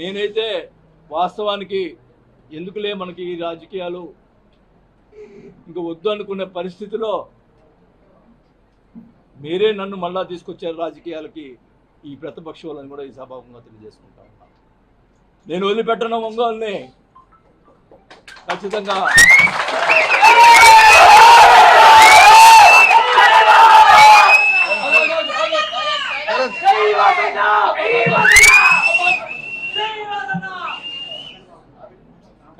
నేనైతే వాస్తవానికి ఎందుకులే మనకి ఈ రాజకీయాలు ఇంకా వద్దు అనుకునే పరిస్థితిలో మీరే నన్ను మళ్ళా తీసుకొచ్చారు రాజకీయాలకి ఈ ప్రతిపక్ష వాళ్ళని కూడా ఈ సభాముఖంగా తెలియజేసుకుంటా ఉన్నాను నేను వదిలిపెట్టను ఒంగోల్ని. ఖచ్చితంగా.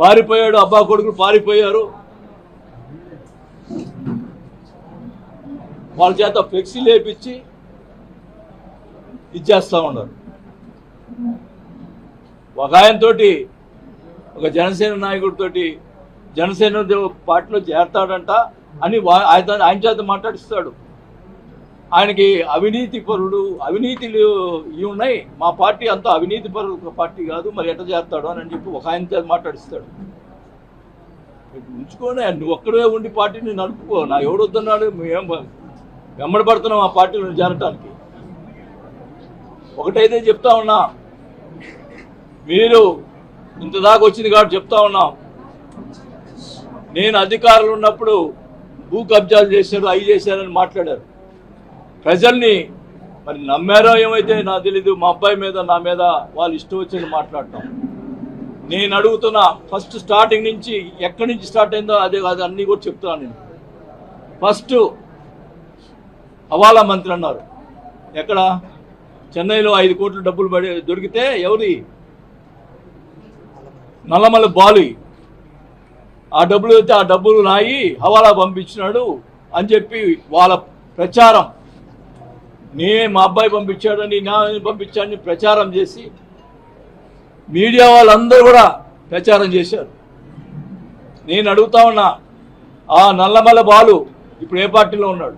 పారిపోయాడు అబ్బా కొడుకులు పారిపోయారు. వాళ్ళ చేత ఫ్లెక్సీ లేపించి ఇచ్చేస్తా ఉన్నారు. ఒక ఆయనతోటి ఒక జనసేన నాయకుడితోటి జనసేన పార్టీలో చేరతాడంట అని ఆయన ఆయన చేత మాట్లాడిస్తాడు. ఆయనకి అవినీతి పరుడు అవినీతిలు ఇవి ఉన్నాయి. మా పార్టీ అంతా అవినీతి పరుడు పార్టీ కాదు మరి ఎట్ట చేస్తాడు అని చెప్పి ఒక ఆయన మాట్లాడిస్తాడు. ఉంచుకోనే నువ్వు ఒక్కడే ఉండి పార్టీని నడుపుకో నా ఎవడు వద్దన్నాడు మేము వెంబడి ఆ పార్టీలో చేరటానికి ఒకటైతే చెప్తా ఉన్నా మీరు ఇంత దాకా వచ్చింది కాబట్టి చెప్తా ఉన్నాం నేను అధికారులు ఉన్నప్పుడు భూ కబ్జాలు చేశారు అవి చేశారని మాట్లాడారు. ప్రజల్ని మరి నమ్మారో ఏమైతే నాకు తెలీదు మా అబ్బాయి మీద నా మీద వాళ్ళు ఇష్టం వచ్చింది మాట్లాడటం నేను అడుగుతున్న ఫస్ట్ స్టార్టింగ్ నుంచి ఎక్కడి నుంచి స్టార్ట్ అయిందో అదే కాదు అన్నీ కూడా చెప్తున్నాను నేను. ఫస్ట్ హవాలా మంత్రి అన్నారు. ఎక్కడ? చెన్నైలో ఐదు కోట్లు డబ్బులు పడి దొరికితే ఎవరి? నల్లమల బాలి. ఆ డబ్బులు అయితే ఆ డబ్బులు నాయి హవాలా పంపించినాడు అని చెప్పి వాళ్ళ ప్రచారం. నేనే మా అబ్బాయి పంపించాడని నా పంపించాడని ప్రచారం చేసి మీడియా వాళ్ళందరూ కూడా ప్రచారం చేశారు. నేను అడుగుతా ఉన్నా ఆ నల్లమల్ల బాలు ఇప్పుడు ఏ పార్టీలో ఉన్నాడు?